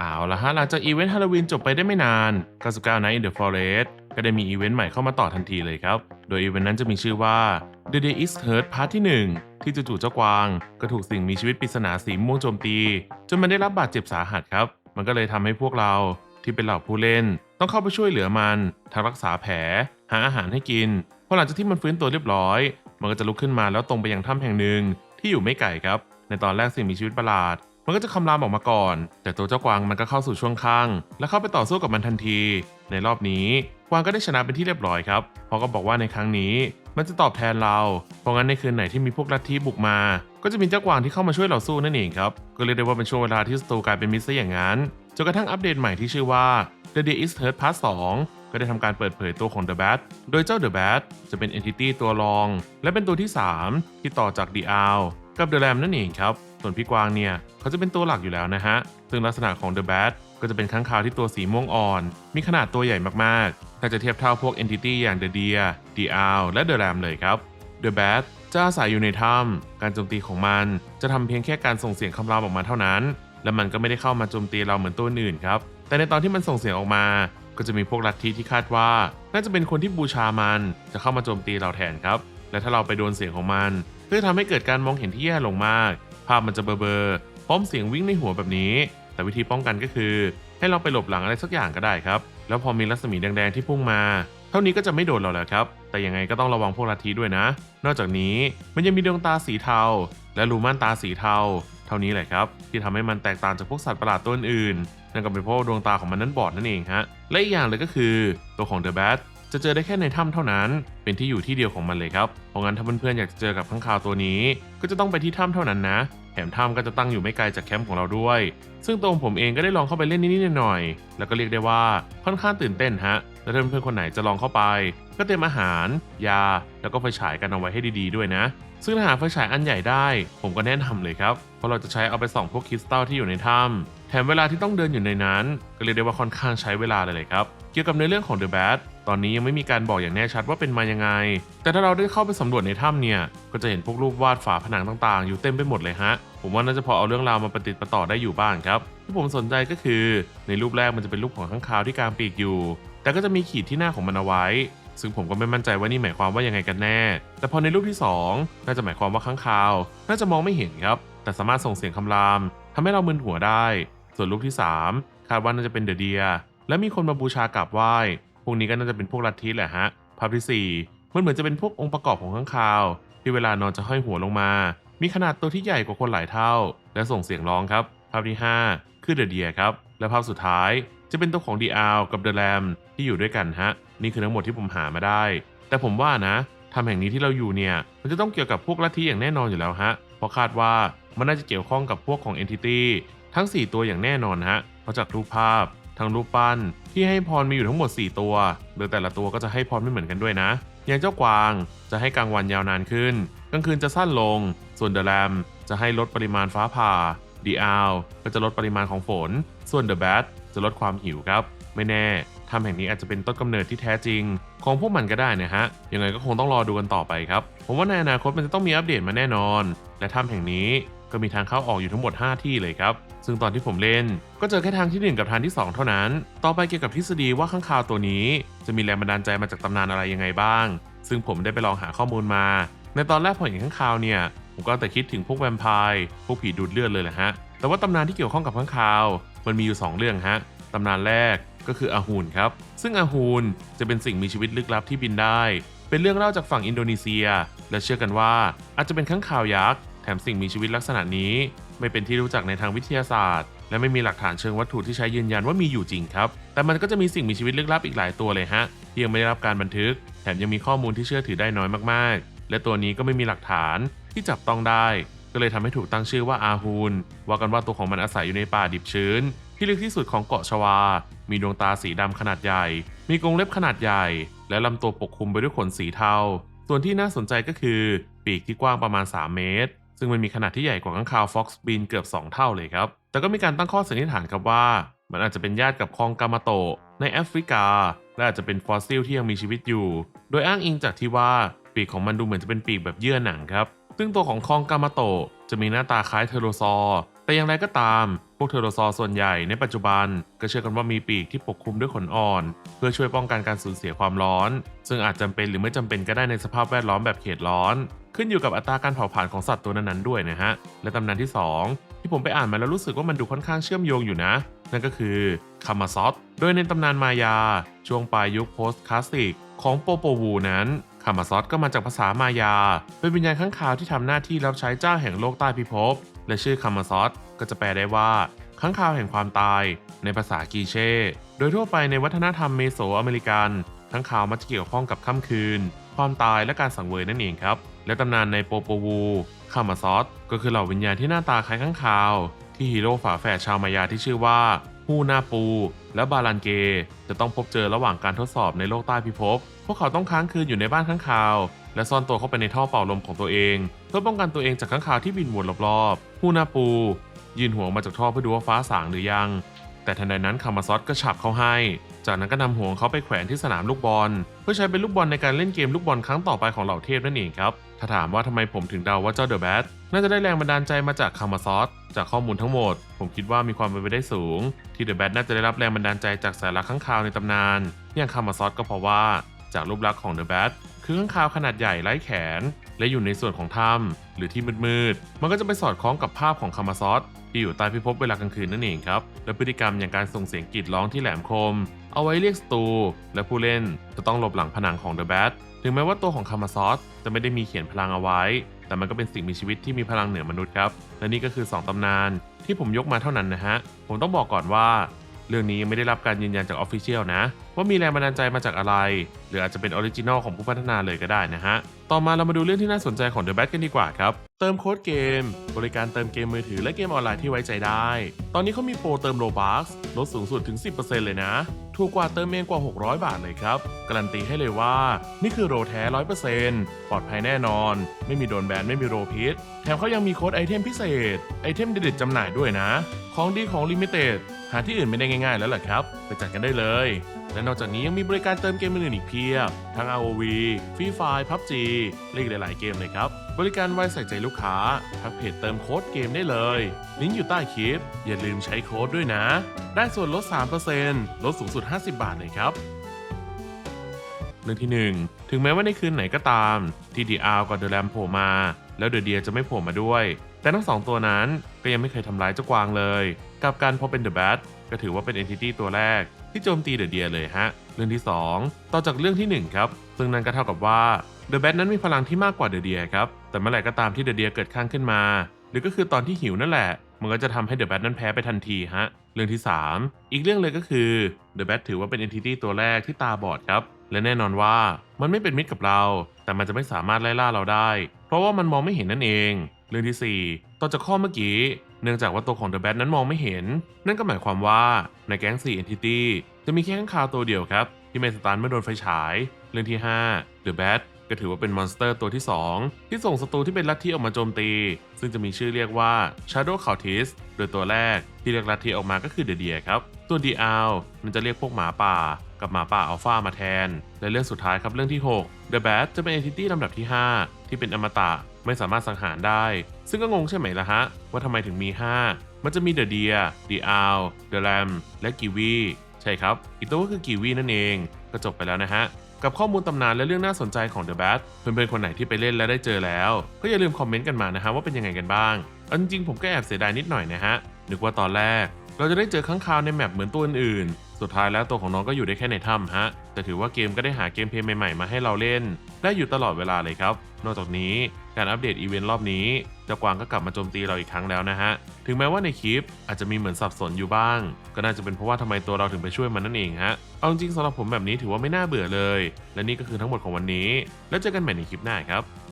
เอาละฮะหลังจากอีเวนต์ฮาโลวีนจบไปได้ไม่นาน 99 Night in the Forest ก็ได้มีอีเวนต์ใหม่เข้ามาต่อทันทีเลยครับ โดยอีเวนต์นั้นจะมีชื่อว่า The Day is Hurt Part ที่ 1 ที่จู่ๆเจ้ากวาง ก็ถูกสิ่งมีชีวิตปริศนาสีม่วงโจมตี จนมันได้รับบาดเจ็บสาหัสครับ มันก็เลยทำให้พวกเราที่เป็นเหล่าผู้เล่น ต้องเข้าไปช่วยเหลือมันทั้งรักษาแผล หาอาหารให้กินพอหลังจากที่มันฟื้นตัวเรียบร้อย มันก็จะลุกขึ้นมาแล้วตรงไปยังถ้ำแห่งหนึ่งที่อยู่ไม่ไกลครับ ในตอนแรกสิ่งมีชีวิตประหลาด มันก็จะคำรามออกมาก่อน แต่ตัวเจ้ากวางมันก็เข้าสู่ช่วงข้าง และเข้าไปต่อสู้กับมันทันที ในรอบนี้กวางก็ได้ชนะเป็นที่เรียบร้อยครับเพราก็บอกว่าในครั้งนี้มันจะตอบแทนเรา เพราะงั้นในคืนไหนที่มีพวกลัทธิบุกมา ก็จะมีเจ้ากวางที่เข้ามาช่วยเราสู้นั่นเองครับ ก็เรียกได้ว่าเป็นช่วงเวลาที่สตูกลายเป็นมิตรซะอย่างนั้น จนกระทั่งอัปเดตใหม่ที่ชื่อว่า The Day is Third Part 2 ก็ได้ทำการเปิดเผยตัวของ The Bat โดยเจ้า The Bat จะเป็น Entity ตัวรอง และเป็นตัวที่ 3 ที่ต่อจาก The Owl กับ The Ram นั่นเองครับ ส่วนพี่กวางเนี่ยเขาจะเป็นตัวหลักอยู่แล้วนะฮะ ซึ่งลักษณะของ The Bat ก็จะเป็นค้างคาวที่ตัวสีม่วงอ่อน มีขนาดตัวใหญ่มากๆ ถ้าจะเทียบเท่าพวก Entity อย่าง The Deer The Owl และ The Ram เลยครับ The Bat จะอาศัยอยู่ในถ้ำการโจมตีของมันจะทำเพียงแค่การส่งเสียงคำรามออกมาเท่านั้น และมันก็ไม่ได้เข้ามาโจมตีเราเหมือนตัวอื่นครับ แต่ในตอนที่มันส่งเสียงออกมา ก็จะมีพวกลัทธิที่คาดว่า น่าจะเป็นคนที่บูชามันจะเข้ามาโจมตีเราแทนครับ และถ้าเราไปโดนเสียงของมันก็จะทำให้เกิดการมองเห็นที่แย่ลงมาก ภาพมันจะเบลอๆพร้อมเสียงวิ่งในหัวแบบนี้ แต่วิธีป้องกันก็คือ ให้เราไปหลบหลังอะไรสักอย่างก็ได้ครับ แล้วพอมีรัศมีแดงๆที่พุ่งมา เท่านี้ก็จะไม่โดนเราแล้วครับ แต่ยังไงก็ต้องระวังพวกลัทธิด้วยนะ นอกจากนี้มันยังมีดวงตาสีเทา และรูม่านตาสีเทา เท่านี้แหละครับ ที่ทำให้มันแตกต่างจากพวกสัตว์ประหลาดตัวอื่นนั่นก็เป็นเพราะดวงตาของมันนั้นบอดนั่นเองฮะและอีกอย่างเลยก็คือตัวของ The Bat จะเจอได้แค่ในถ้ำเท่านั้น เป็นที่อยู่ที่เดียวของมันเลยครับ เพราะงั้นถ้าเพื่อนๆอยากจะเจอกับข้างคาวตัวนี้ ก็จะต้องไปที่ถ้ำเท่านั้นนะ แถมถ้ำก็จะตั้งอยู่ไม่ไกลจากแคมป์ของเราด้วย ซึ่งตัวผมเองก็ได้ลองเข้าไปเล่นนิดๆหน่อยๆ แล้วก็เรียกได้ว่าค่อนข้างตื่นเต้นฮะ และถ้าเพื่อนๆคนไหนจะลองเข้าไป ก็เตรียมอาหาร ยา แล้วก็ไฟฉายกันเอาไว้ให้ดีๆด้วยนะ ซึ่งถ้าหาไฟฉายอันใหญ่ได้ ผมก็แนะนำเลยครับ เพราะเราจะใช้เอาไปส่องพวกคริสตัลที่อยู่ในถ้ำ แถมเวลาที่ต้องเดินอยู่ในนั้น ก็เรียกได้ว่าค่อนข้างใช้เวลาเลยเลยครับ เกี่ยวกับในเรื่องของ The Bat ตอนนี้ยังไม่มีการบอกอย่างแน่ชัดว่าเป็นมายังไง แต่ถ้าเราได้เข้าไปสำรวจในถ้ำเนี่ย ก็จะเห็นพวกรูปวาดฝาผนังต่างๆ อยู่เต็มไปหมดเลยฮะ ผมว่าน่าจะพอเอาเรื่องราวมาประติดประต่อได้อยู่บ้างครับ ที่ผมสนใจก็คือ ในรูปแรกมันจะเป็นรูปของข้างคาวที่กลางปีกอยู่ แต่ก็จะมีขีดที่หน้าของมันเอาไว้ ซึ่งผมก็ไม่มั่นใจว่านี่หมายความว่ายังไงกันแน่ แต่พอในรูปที่ 2 น่าจะหมายความว่าข้างคาว น่าจะมองไม่เห็นครับ แต่สามารถส่งเสียงคำรามทำให้เรามึนหัวได้ ส่วนรูปที่ 3 คาดว่าน่าจะเป็นเดอะเดีย และมีคนมาบูชากราบไหว้ พวกนี้ก็น่าจะเป็นพวกลัทธิแหละฮะ ภาพที่ 4 มันเหมือนจะเป็นพวกองค์ประกอบของข้างคาว ที่เวลานอนจะห้อยหัวลงมา มีขนาดตัวที่ใหญ่กว่าคนหลายเท่า และส่งเสียงร้องครับ ภาพที่ 5 คือเดอะเดียครับ และภาพสุดท้ายจะเป็นตัวของดีอากับเดอะแรมที่อยู่ด้วยกันฮะ นี่คือทั้งหมดที่ผมหามาได้ แต่ผมว่านะทำแห่งนี้ที่เราอยู่เนี่ย มันจะต้องเกี่ยวกับพวกลัทธิอย่างแน่นอนอยู่แล้วฮะ เพราะคาดว่ามันน่าจะเกี่ยวข้องกับพวกของ Entity ทั้ง 4 ตัวอย่างแน่นอนฮะเพราะจากรูปภาพ ทั้งรูปปั้นที่ให้พรมีอยู่ทั้งหมด 4 ตัว โดยแต่ละตัวก็จะให้พรไม่เหมือนกันด้วยนะ อย่างเจ้ากวางจะให้กลางวันยาวนานขึ้น กลางคืนจะสั้นลง ส่วนเดอะแรมจะให้ลดปริมาณฟ้าผ่าดีอาก็จะลดปริมาณของฝน ส่วนเดอะแบทจะลดความหิวครับ ไม่แน่ทำแห่งนี้อาจจะเป็นต้นกำเนิดที่แท้จริง ของพวกมันก็ได้นะฮะ ยังไงก็คงต้องรอดูกันต่อไปครับ ผมว่าในอนาคตมันจะต้องมีอัปเดตมาแน่นอน และถ้ำแห่งนี้ก็มีทางเข้าออกอยู่ทั้งหมด 5 ที่เลยครับ ซึ่งตอนที่ผมเล่นก็เจอแค่ทางที่ 1 กับทางที่ 2 เท่านั้น ต่อไปเกี่ยวกับทฤษฎีว่าข้างคาวตัวนี้ จะมีแรงบันดาลใจมาจากตำนานอะไรยังไงบ้าง ซึ่งผมได้ไปลองหาข้อมูลมา ในตอนแรกพอเห็นข้างคาวเนี่ยผมก็แต่คิดถึงพวกแวมไพร์พวกผีดูดเลือดเลยแหละฮะ แต่ว่าตำนานที่เกี่ยวข้องกับข้างคาว มันมีอยู่ 2 เรื่องฮะตำนานแรกก็คืออาฮูนครับ ซึ่งอาฮูนจะเป็นสิ่งมีชีวิตลึกลับที่บินได้ เป็นเรื่องเล่าจากฝั่งอินโดนีเซีย และเชื่อกันว่าอาจจะเป็นข้างคาวยักษ์ แถมสิ่งมีชีวิตลักษณะนี้ ไม่เป็นที่รู้จักในทางวิทยาศาสตร์ และไม่มีหลักฐานเชิงวัตถุที่ใช้ยืนยันว่ามีอยู่จริงครับ แต่มันก็จะมีสิ่งมีชีวิตลึกลับอีกหลายตัวเลยฮะที่ยังไม่ได้รับการบันทึก แถมยังมีข้อมูลที่เชื่อถือได้น้อยมากๆ และตัวนี้ก็ไม่มีหลักฐานที่จับต้องได้ ก็เลยทำให้ถูกตั้งชื่อว่าอาฮูนว่ากันว่าตัวของมันอาศัยอยู่ในป่าดิบชื้น ที่ลึกที่สุดของเกาะชวา มีดวงตาสีดำขนาดใหญ่ มีกรงเล็บขนาดใหญ่ และลำตัวปกคลุมไปด้วยขนสีเทา ส่วนที่น่าสนใจก็คือ ปีกที่กว้างประมาณ 3 เมตร ซึ่งมันมีขนาดที่ใหญ่กว่าข้างคาวฟ็อกซ์บินเกือบ 2 เท่าเลยครับ แต่ก็มีการตั้งข้อสันนิษฐานครับว่า มันอาจจะเป็นญาติกับคองกามาโตะในแอฟริกา และอาจจะเป็นฟอสซิลที่ยังมีชีวิตอยู่ โดยอ้างอิงจากที่ว่าปีกของมันดูเหมือนจะเป็นปีกแบบเยื่อหนังครับ ซึ่งตัวของคองกามาโตะจะมีหน้าตาคล้ายเทโรซอร์ แต่อย่างไรก็ตาม พวกเทอโรซอร์ส่วนใหญ่ในปัจจุบัน ก็เชื่อกันว่ามีปีกที่ปกคลุมด้วยขนอ่อน เพื่อช่วยป้องกันการสูญเสียความร้อน ซึ่งอาจจำเป็นหรือไม่จำเป็นก็ได้ในสภาพแวดล้อมแบบเขตร้อน ขึ้นอยู่กับอัตราการเผาผลาญของสัตว์ตัวนั้นๆด้วยนะฮะ และตำนานที่ 2 ที่ผมไปอ่านมาแล้วรู้สึกว่ามันดูค่อนข้างเชื่อมโยงอยู่นะ นั่นก็คือคามาซอตโดยในตำนานมายา ช่วงปลายยุคโพสต์คลาสสิกของโปโปวูนั้นคามาซอตก็มาจากภาษามายา เป็นวิญญาณข้างคาวที่ทำหน้าที่รับใช้เจ้าแห่งโลกใต้พิภพ และชื่อคามาซอตก็จะแปลได้ว่าข้างคาวแห่งความตาย ในภาษากีเช่ โดยทั่วไปในวัฒนธรรมเมโสอเมริกันข้างคาวมักจะเกี่ยวข้องกับค่ำคืน ความตายและการสังเวยนั่นเองครับ และตำนานในโปโปวูคามาซอตก็คือเหล่าวิญญาณที่หน้าตาคล้ายข้างคาว ที่ฮีโร่ฝาแฝดชาวมายาที่ชื่อว่าฮูนาปู และบาลันเก จะต้องพบเจอระหว่างการทดสอบในโลกใต้พิภพ พวกเขาต้องค้างคืนอยู่ในบ้านข้างคาว และซ่อนตัวเข้าไปในท่อเป่าลมของตัวเอง เพื่อป้องกันตัวเองจากข้างคาวที่บินวนรอบๆฮูนาปูยืนหัวมาจากท่อเพื่อดูว่าฟ้าสางหรือยัง แต่ทันใดนั้นคามาซอสก็ฉับเขาให้ จากนั้นก็นำหัวงเขาไปแขวนที่สนามลูกบอล เพื่อใช้เป็นลูกบอลในการเล่นเกมลูกบอลครั้งต่อไปของเหล่าเทพนั่นเองครับ ถ้าถามว่าทำไมผมถึงเดาว่าเจ้าเดอะแบทน่าจะได้แรงบันดาลใจมาจากคามาซอสจากข้อมูลทั้งหมด ผมคิดว่ามีความเป็นไปได้สูง ที่เดอะแบทน่าจะได้รับแรงบันดาลใจจากสายลักข้างคาวในตำนาน อย่างคามาซอสก็เพราะว่า จากรูปลักษณ์ของเดอะแบทคือข้างคาวขนาดใหญ่ไร้แขน และอยู่ในส่วนของถ้ำหรือที่มืดๆ มันก็จะไปสอดคล้องกับภาพของคามาซอสที่อยู่ใต้พิภพเวลากลางคืนนั่นเองครับ และพฤติกรรมอย่างการส่งเสียงกรีดร้องที่แหลมคม เอาไว้เรียกศัตรูและผู้เล่นจะต้องหลบหลังผนังของเดอะแบทถึงแม้ว่าตัวของคามาซอสจะไม่ได้มีเขียนพลังเอาไว้ แต่มันก็เป็นสิ่งมีชีวิตที่มีพลังเหนือมนุษย์ครับ และนี่ก็คือ 2ตำนานที่ผมยกมาเท่านั้นนะฮะ ผมต้องบอกก่อนว่า เรื่องนี้ยังไม่ได้รับการยืนยันจากออฟฟิเชียลนะ ว่ามีแรงบันดาลใจมาจากอะไร หรืออาจจะเป็นออริจินอลของผู้พัฒนาเลยก็ได้นะฮะ ต่อมาเรามาดูเรื่องที่น่าสนใจของ The Bat กันดีกว่าครับ เติมโค้ดเกม บริการเติมเกมมือถือและเกมออนไลน์ที่ไว้ใจได้ ตอนนี้เขามีโปรเติมโ o บัคลดสูงสุดถึง 10%เลยนะ ถูกกว่าเติมเองกว่า 600 บาทเลยครับ การันตีให้เลยว่า นี่คือโรแท้ 100%ปลอดภัยแน่นอน ไม่มีโดนแบน ไม่มีโรพิษ แถมเขายังมีโค้ดไอเทมพิเศษ ไอเทมเด็ดๆจำหน่ายด้วยนะ ของดีของลิมิเต็ดหาที่อื่นไม่ได้ง่ายๆแล้วล่ะครับ ไปจัดกันได้เลย และนอกจากนี้ยังมีบริการเติมเกมอื่นอีกเพียบ ทั้ง ROV Free Fire PUBG และอีกหลาย ๆ เกมเลยครับ บริการไว้ใส่ใจลูกค้าทักเพจเติมโค้ดเกมได้เลย ลิงก์อยู่ใต้คลิป อย่าลืมใช้โค้ดด้วยนะ ได้ส่วนลด 3%ลดสูงสุด 50 บาทเลยครับเรื่องที่ 1 ถึงแม้ว่าในคืนไหนก็ตามที่ดีอาร์กับเดอะแรมโผล่มา แล้วเดอะเดียจะไม่โผล่มาด้วย แต่ทั้งสองตัวนั้นก็ยังไม่เคยทำร้ายเจ้ากวางเลย กับการพอเป็นเดอะแบทก็ถือว่าเป็นเอนติตี้ตัวแรก ที่โจมตีเดอะเดียเลยฮะ เรื่องที่ 2 ต่อจากเรื่องทีหนึ่1 ครับ ซึ่งนั่นก็เท่ากับว่าเดอะแบทนั้นมีพลังที่มากกว่าเดอะเดียครับ แต่เมื่อไหร่ก็ตามที่เดอะเดียเกิดข้างขึ้นมา หรือก็คือตอนที่หิวนั่นแหละ มันก็จะทำให้เดอะแบทนั้นแพ้ไปทันทีฮะ เรื่องที่ 3 อีกเรื่องเลยก็คือเดอะแบทถือว่าเป็นเอนติตี้ตัวแรกที่ตาบอดครับ และแน่นอนว่ามันไม่เป็นมิตรกับเรา แต่มันจะไม่สามารถไล่ล่าเราได้ เพราะว่ามันมองไม่เห็นนั่นเอง เรื่องที่ 4 ต่อจากข้อเมื่อกี้ เนื่องจากว่าตัวของ The Bat นั้นมองไม่เห็น นั่นก็หมายความว่าในแก๊ง4 Entity จะมีแค่ข้างคาวตัวเดียวครับ ที่ไม่สตาร์ทเมื่อโดนไฟฉาย เรื่องที่5 The Bat ก็ถือว่าเป็นมอนสเตอร์ตัวที่ 2 ที่ส่งศัตรูที่เป็นลัทธิออกมาโจมตี ซึ่งจะมีชื่อเรียกว่า Shadow c o u t i s โดยตัวแรกที่เรียกลัทธิออกมาก็คือเดเดียครับตัว d อามันจะเรียกพวกหมาป่า กับหมาป่าอัลฟามาแทน และเรื่องสุดท้ายครับเรื่องที่ 6 The Bat จะเป็น Entity ลำดับที่ 5 ที่เป็นอมตะไม่สามารถสังหารได้ ซึ่งก็งงใช่ไหมล่ะฮะ ว่าทำไมถึงมี 5 มันจะมี The Deer The Owl The Lamb และ Kiwi ใช่ครับ อีกตัวก็คือ Kiwi นั่นเองก็จบไปแล้วนะฮะ กับข้อมูลตำนานและเรื่องน่าสนใจของ The Bat เพื่อนๆคนไหนที่ไปเล่นและได้เจอแล้ว ก็อย่าลืมคอมเมนต์กันมานะฮะว่าเป็นยังไงกันบ้างเอาจริงผมก็แอบเสียดายนิดหน่อยนะฮะนึกว่าตอนแรก เราจะได้เจอข้างคาวในแมปเหมือนตัวอื่น สุดท้ายแล้วตัวของน้องก็อยู่ได้แค่ในถ้ำฮะ แต่ถือว่าเกมก็ได้หาเกมเพลย์ใหม่ๆ มาให้เราเล่น ได้อยู่ตลอดเวลาเลยครับ นอกจากนี้การอัปเดตอีเวนต์รอบนี้เจ้ากวางก็กลับมาโจมตีเราอีกครั้งแล้วนะฮะ ถึงแม้ว่าในคลิปอาจจะมีเหมือนสับสนอยู่บ้าง ก็น่าจะเป็นเพราะว่าทำไมตัวเราถึงไปช่วยมันนั่นเองฮะ เอาจริงๆสำหรับผมแบบนี้ถือว่าไม่น่าเบื่อเลย และนี่ก็คือทั้งหมดของวันนี้ แล้วเจอกันใหม่ในคลิปหน้าครับ